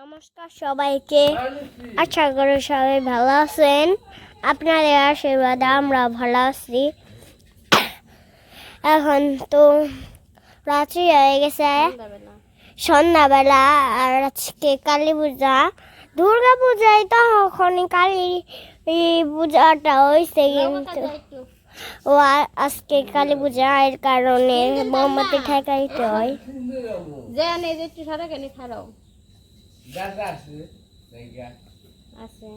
নমস্কার সবাইকে। আশা করি সবাই ভালো আছেন। আপনাদের আশীর্বাদে আমরা ভালো আছি। এখন তো রাত্রি হয়ে গেছে। সন্ধ্যাবেলা আর আজকে কালী পূজা। দুর্গা পূজায় তখন কালী পূজাটা হয়েছে কিন্তু ও আজকে কালী পূজা এর কারণে মোমবাতি ঠেকাইতে হয়। যে একটু সারা কেন আছে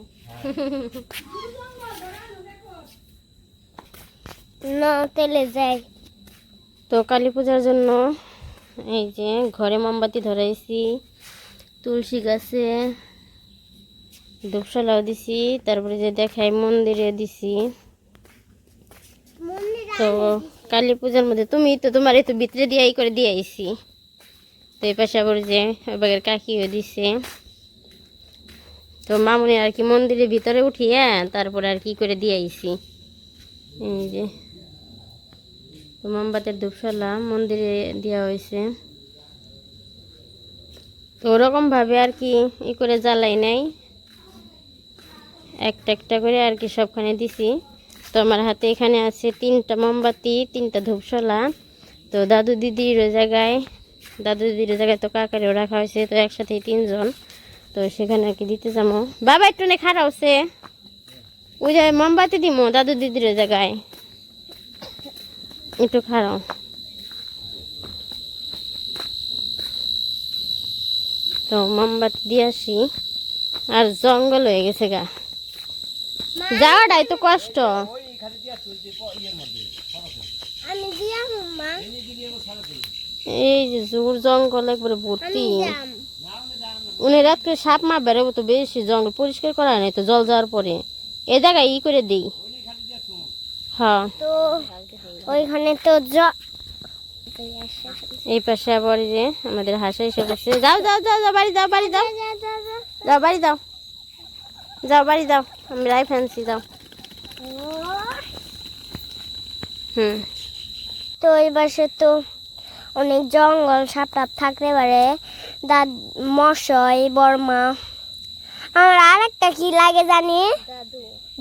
না তেলে যাই। তো কালী পূজার জন্য এই যে ঘরে মোমবাতি ধরাইছি তুলসী গাছে ধূপশালাও দিছি তারপরে যে দেখাই মন্দিরে দিছি। তো কালী পূজার মধ্যে তুমি তো তোমার এই তো ভিতরে দিয়ে এই করে দিয়ে আইছি তো এই পাশে আবার যে বাগের কাকিও দিছে। তো মামুনি আর কি মন্দিরের ভিতরে উঠিয়ে তারপরে আর কি করে দিয়ে আইছি। এই যে। তো মোমবাতির ধূপশালা মন্দিরে দেওয়া হয়েছে। তো ওরকমভাবে আর কি ই করে জ্বালাই নাই। একটা একটা করে আর কি সবখানে দিছি। তো আমার হাতে এখানে আছে তিনটা মোমবাতি, তিনটা ধূপশালা। তো দাদু দিদির ওই জায়গায় দাদু দিদির জায়গায় তো কাকারেও রাখা হয়েছে তো একসাথে তিনজন। তো সেখানে আর কি দিতে যাব বাবা একটু নে খারাপ হচ্ছে। ওই জায়গায় মোমবাতি দিমো দাদু দিদির জায়গায়। একটু খারাপ তো মোমবাতি দিয়ে আসি। আর জঙ্গল হয়ে গেছে গা। যাওয়াটাই তো কষ্ট। আমি দিয়া মা। এই যে জোর জঙ্গল একবারে ভর্তি। উনি রাত করে সাপ মা বেরোবো তো বেশি জঙ্গল পরিষ্কার করা নাই তো জল যাওয়ার পরে। এ জায়গায় ই করে দিই। হ্যাঁ। তো ওইখানে তো এই পাশে আবার যে আমাদের হাসা এসে করছে যাও যাও যাও যাও বাড়ি যাও বাড়ি যাও। যাও বাড়ি যাও। যাও বাড়ি যাও। আমি রাই ফ্যান্সি যাও। হুম। তো ওই পাশে তো অনেক জঙ্গল সাপ টাপ থাকতে পারে। দাদ মশাই বর্মা। আমার আর একটা কি লাগে জানি?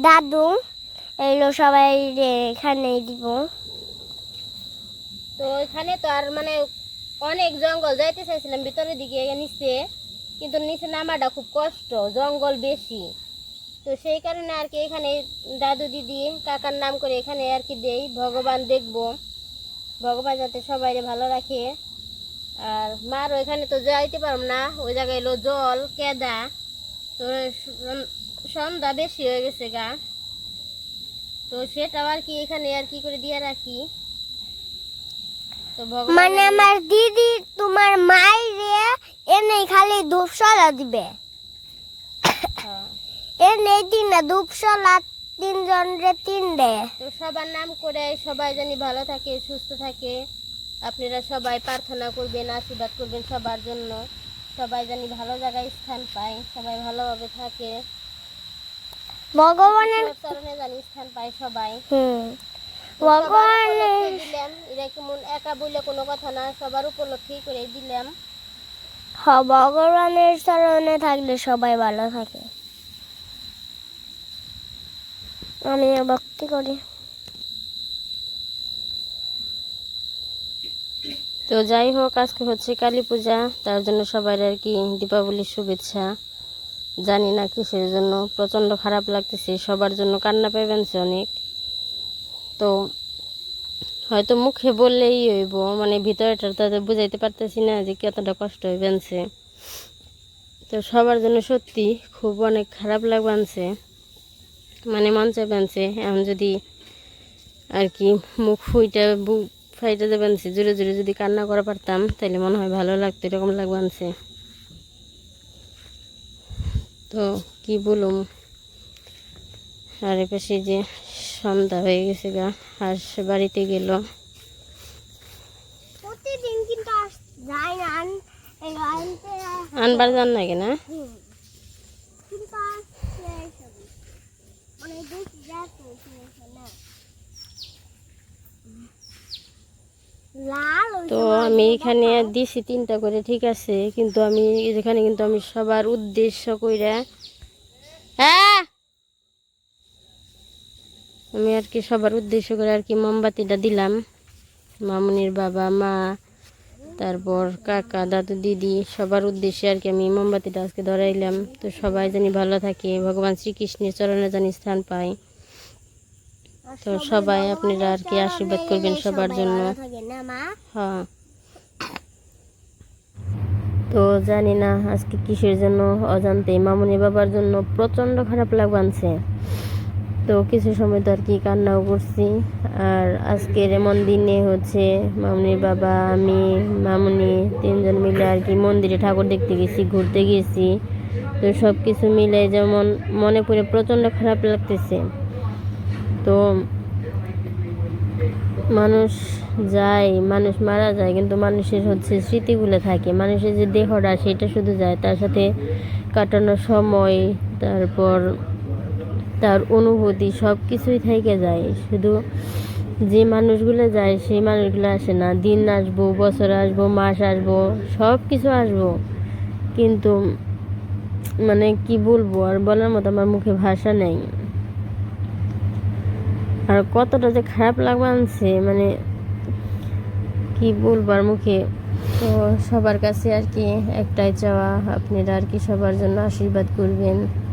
দাদু। এগুলো সবাই রে এখানেই দিব। তো ওইখানে তো আর মানে অনেক জঙ্গল যাইতে চাইছিলাম ভিতরের দিকে নিচে। কিন্তু নিচে নামাটা খুব কষ্ট জঙ্গল বেশি। তো সেই কারণে আর কি এখানে দাদু দিদি কাকার নাম করে এখানে আর কি দেই ভগবান দেখব। ভগবান যাতে সবাই ভালো রাখে। আর মার ওইখানে তো যাইতে পারব না ওই জায়গায় এলো জল কেদা। তো সন- সন্ধ্যা বেশি হয়ে গেছে গা। তো সেটাও আর কি এখানে আর কি করে দিয়ে রাখি? তো ভগবান মানে আমার দিদি তোমার মাইরে এনে খালি ধূপশলা দিবে। হ্যাঁ। এনে তিনটা ধূপশলা তিনজন রে তিন দে তো সবার নাম করে সবাই জানি ভালো থাকে সুস্থ থাকে। আপনারা সবাই প্রার্থনা করবেন আশীর্বাদ করবেন সবার জন্য। সবাই জানি ভালো জায়গায় স্থান পায় সবাই ভালোভাবে থাকে। ভগবানের চরণে জানি স্থান পায় সবাই। হুম। ভগবানের উপলক্ষে দিলাম। এটা কেমন একা বললে কোনো কথা না সবার উপলক্ষেই করে দিলাম। ভগবানের চরণে থাকলে সবাই ভালো থাকে। আমি ভক্তি করি। তো যাই হোক, আজকে হচ্ছে কালী পূজা, তার জন্য সবাই আর কি দীপাবলির শুভেচ্ছা। জানি না কিসের জন্য, প্রচণ্ড খারাপ লাগতেছে, সবার জন্য কান্না পাইবেনছে অনেক। তো হয়তো মুখে বললেই হইব মানে ভিতরটা তাদের বুঝাইতে পারতেছি না যে কতটা কষ্ট হইবেনছে তো সবার জন্য সত্যি খুব অনেক খারাপ লাগবানছে মানে মন চাইবেনছে এখন যদি আর কি মুখ ফুইটা বুক ফাইটা দেবেন জোরে জোরে যদি কান্না করা পারতাম তাহলে মনে হয় ভালো লাগতো এরকম লাগবানছে তো কি বলুম? আর এ পাশে যে সন্ধ্যা হয়ে গেছে গা হাঁস বাড়িতে গেল। আনবার জান লাগে না হুম। কিন্তু আসছে এসব। অনেক বেশি যাচ্ছে এখানে না লাল তো আমি এখানে দিছি তিনটা করে, ঠিক আছে? কিন্তু আমি এখানে কিন্তু আমি সবার উদ্দেশ্য কইরা হ্যাঁ? আমি আর কি সবার উদ্দেশ্য করে আর কি মোমবাতিটা দিলাম। মামুনির বাবা, মা তারপর কাকা দাদু দিদি সবার উদ্দেশ্যে আর কি আমি মোমবাতিটা আজকে ধরাইলাম। তো সবাই জানি ভালো থাকে ভগবান শ্রীকৃষ্ণের চরণে জানি স্থান পায়। তো সবাই আপনারা আর কি আশীর্বাদ করবেন সবার জন্য। হ্যাঁ। তো জানি না আজকে কিসের জন্য অজান্তে মামুনি বাবার জন্য প্রচণ্ড খারাপ লাগবানছে। তো কিছু সময় তো আর কি কান্নাও করছি। আর আজকের এমন দিনে হচ্ছে মামনির বাবা, আমি, মামনি তিনজন মিলে আর কি মন্দিরে ঠাকুর দেখতে গেছি, ঘুরতে গেছি। তো সব কিছু মিলে যেমন মনে পড়ে প্রচণ্ড খারাপ লাগতেছে। তো মানুষ যায়, মানুষ মারা যায়, কিন্তু মানুষের হচ্ছে স্মৃতিগুলো থাকে। মানুষের যে দেহটা, সেটা শুধু যায়, তার সাথে কাটানো সময়, তারপর তার অনুভূতি সব কিছুই থেকে যায়। শুধু যে মানুষগুলো যায়, সেই মানুষগুলো আসে না। দিন আসব, বছর আসব, মাস আসব সব কিছু আসব। কিন্তু মানে কি বলব, আর বলার মতো আমার মুখে ভাষা নেই। আর কতটা যে খারাপ লাগবে আনছে মানে কি বলব বলবার মুখে। তো সবার কাছে আর কি একটাই চাওয়া, আপনারা আর কি সবার জন্য আশীর্বাদ করবেন।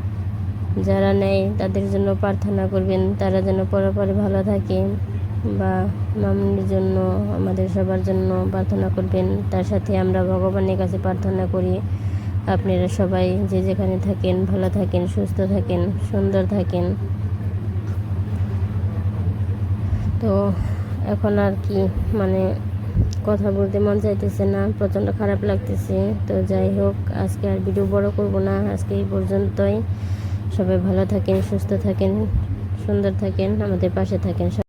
যারা নেয় তাদের জন্য প্রার্থনা করবেন, তারা যেন পরে পরে ভালো থাকে বা মামনির জন্য, আমাদের সবার জন্য প্রার্থনা করবেন। তার সাথে আমরা ভগবানের কাছে প্রার্থনা করি, আপনারা সবাই যে যেখানে থাকেন, ভালো থাকেন, সুস্থ থাকেন, সুন্দর থাকেন। তো এখন আর কি মানে কথা বলতে মন চাইতেছে না, প্রচণ্ড খারাপ লাগতেছে। তো যাই হোক, আজকে আর ভিডিও বড় করব না, আজকে এই পর্যন্তই। সবাই ভালো থাকেন সুস্থ থাকেন সুন্দর থাকেন আমাদের পাশে থাকেন।